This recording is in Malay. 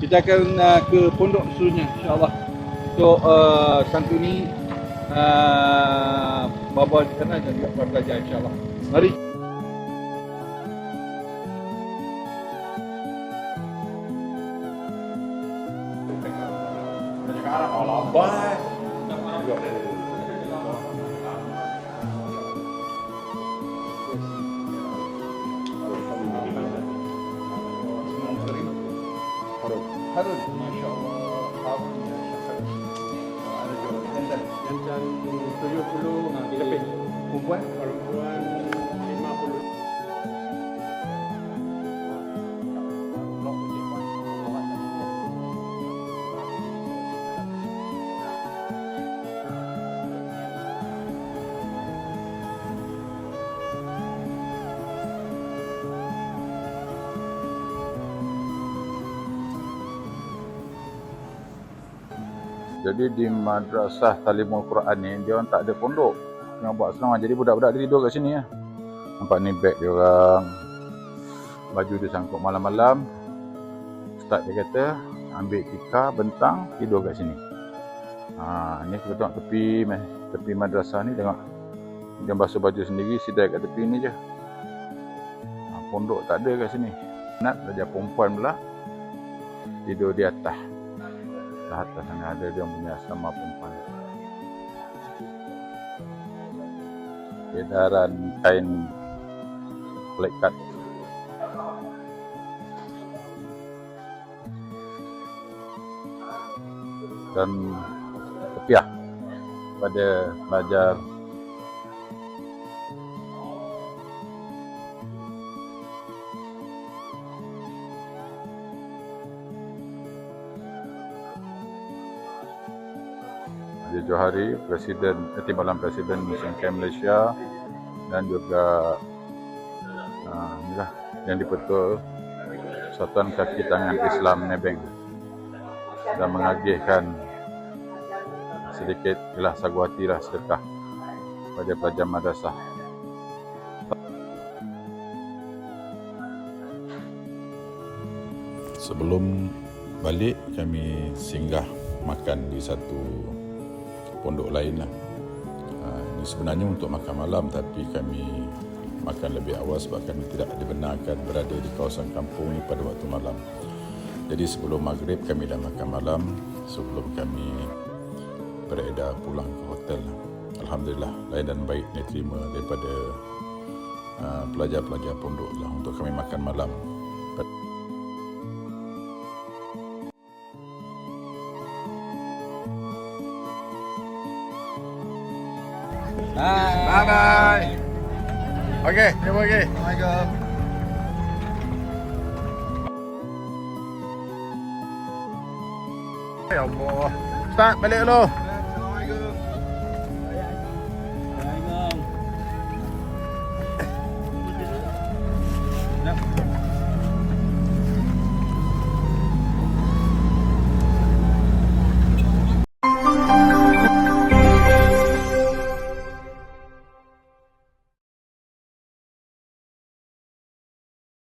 kita akan uh, ke pondok seterusnya insyaAllah. Untuk uh, santuni uh, baba di sana dan juga para pelajar insyaAllah. Mari Harun, Masya Allah. Harun, ya, Syekh Harun. Ada juga jantan. Jantan 70 lebih. Perempuan? Perempuan Jadi di madrasah Talimul Quran ni dia orang tak ada pondok. Tengah buat asrama. Jadi budak-budak dia tidur kat sini ya. Nampak ni beg dia orang. Baju dia sangkut malam-malam. Ustaz dia kata ambil tikar bentang tidur kat sini. Ha, ni kita tengok tepi tepi madrasah ni tengok. Dia basuh baju sendiri sidai kat tepi ni je. Ha, pondok tak ada kat sini. Nak belajar perempuan pula tidur di atas ke atas sana ada dia punya asrama perempuan. Edaran kain plekat. Dan kepiah pada belajar Haji Johari, Presiden eh, Timbalan Presiden Muslim Camp Malaysia dan juga uh, inilah yang dipetul Satuan Kaki Tangan Islam Nebeng dan mengagihkan sedikit gelas saguati lah sedekah pada pelajar madrasah. Sebelum balik kami singgah makan di satu pondok lain lah. Ha, ini sebenarnya untuk makan malam tapi kami makan lebih awal sebab kami tidak dibenarkan berada di kawasan kampung ini pada waktu malam. Jadi sebelum maghrib kami dah makan malam sebelum kami beredar pulang ke hotel. Alhamdulillah lain dan baik diterima daripada uh, pelajar-pelajar pondok lah untuk kami makan malam. Bye bye. Okey, jumpa lagi. Assalamualaikum. Ya Allah. Start balik dulu.